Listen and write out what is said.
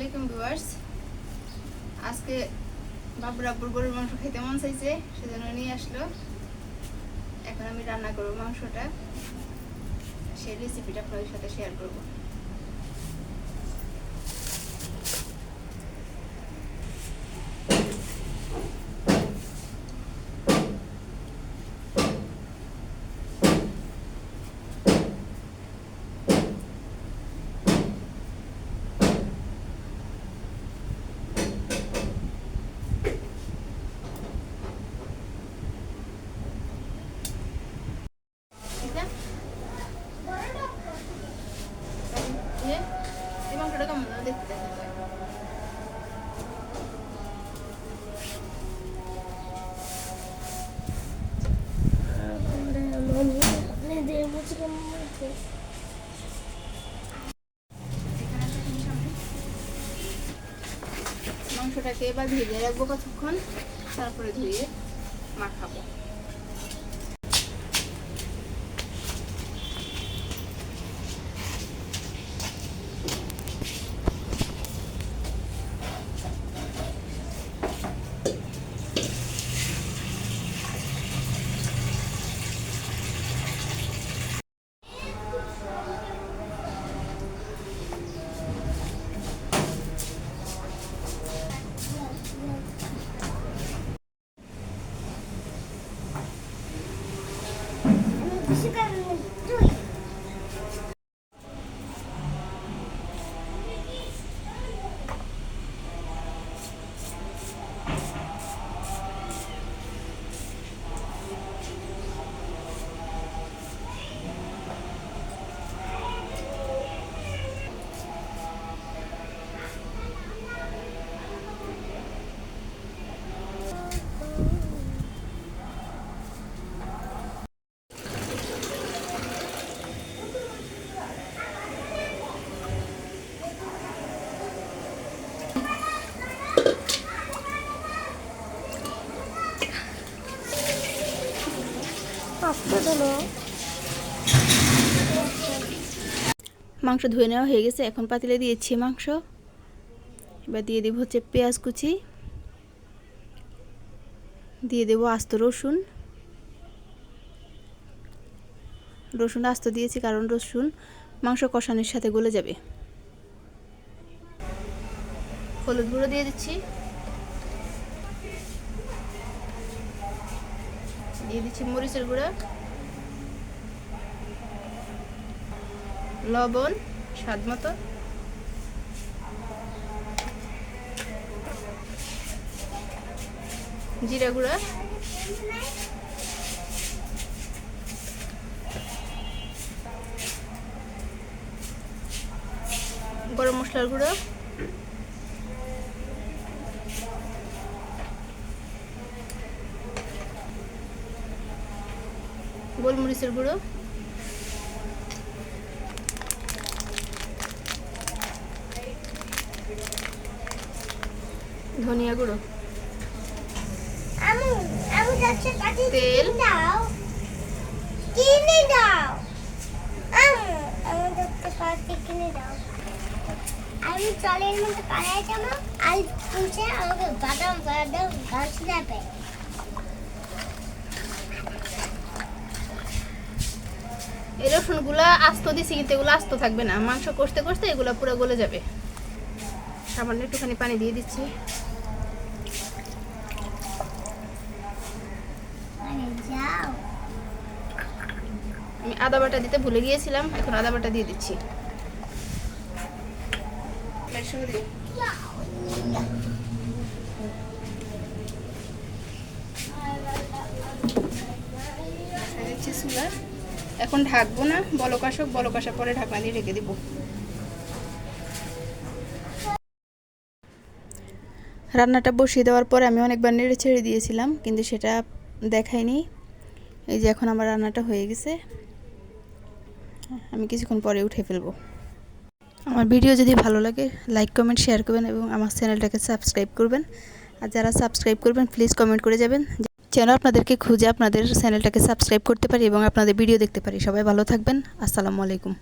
আলাইকুম ভিউয়ার্স। আজকে বাবুর আব্বুর গরুর মাংস খেতে মন চাইছে, সেজন্য নিয়ে আসলো। এখন আমি রান্না করব মাংসটা। সেই রেসিপিটা আপনাদের সাথে শেয়ার করব ঠিক আছে এই যে, এই মাংসটা কেমন যেন দেখতে মাংসটাকে এবার ভেজে রাখব কতক্ষণ তারপরে ধুয়ে মাখাবো। মাংস ধুয়ে নেওয়া হয়ে গেছে, এখন পাতিলে দিয়েছি মাংস। এবার দিয়ে দেবো হচ্ছে পেঁয়াজ কুচি। দিয়ে দেবো আস্ত রসুন। রসুন আস্ত দিয়েছি, কারণ রসুন মাংস কষানোর সাথে গলে যাবে। হলুদ গুঁড়ো দিয়ে দিচ্ছি। দিয়ে দিচ্ছি মরিচের গুঁড়ো। লবণ, স্বাদ মতো। জিরা গুঁড়া। গরম মশলার গুঁড়ো। গোলমরিচের গুঁড়ো। ধনিয়া গুঁড়ো। তেল। দাও। কিনে দাও। আমু কিনে দাও। জলের মধ্যে পাড়ায় যাব আর পুষে আমাকে বাদাম বাদাম গাছ দেবে। এই রসুনগুলো আস্ত দিছি কিন্তু এগুলো আস্ত থাকবে না। মাংস কষতে কষতে এগুলো পুরো গলে যাবে। সামান্য একটুখানি পানি দিয়ে দিচ্ছি। আমি আদা বাটা দিতে ভুলে গিয়েছিলাম এখন আদা বাটা দিয়ে দিচ্ছি। এর সঙ্গে এখন ঢাকবো না বলক আসুক পরে ঢাকনা দিয়ে রেখে দিব। রান্নাটা বসিয়ে দেওয়ার পরে আমি অনেকবার নেড়ে ছেড়ে দিয়েছিলাম, কিন্তু সেটা দেখায়নি। এই যে এখন আমার রান্নাটা হয়ে গেছে। আমি কিছুক্ষণ পরে উঠে ফেলব। আমার ভিডিও যদি ভালো লাগে লাইক কমেন্ট শেয়ার করবেন এবং আমার চ্যানেলটাকে সাবস্ক্রাইব করবেন। আর যারা সাবস্ক্রাইব করবেন প্লিজ কমেন্ট করে যাবেন। যেন আপনাদেরকে খুঁজে আপনাদের চ্যানেলটাকে সাবস্ক্রাইব করতে পারি এবং আপনাদের ভিডিও দেখতে পারি। সবাই ভালো থাকবেন। আসসালামু আলাইকুম।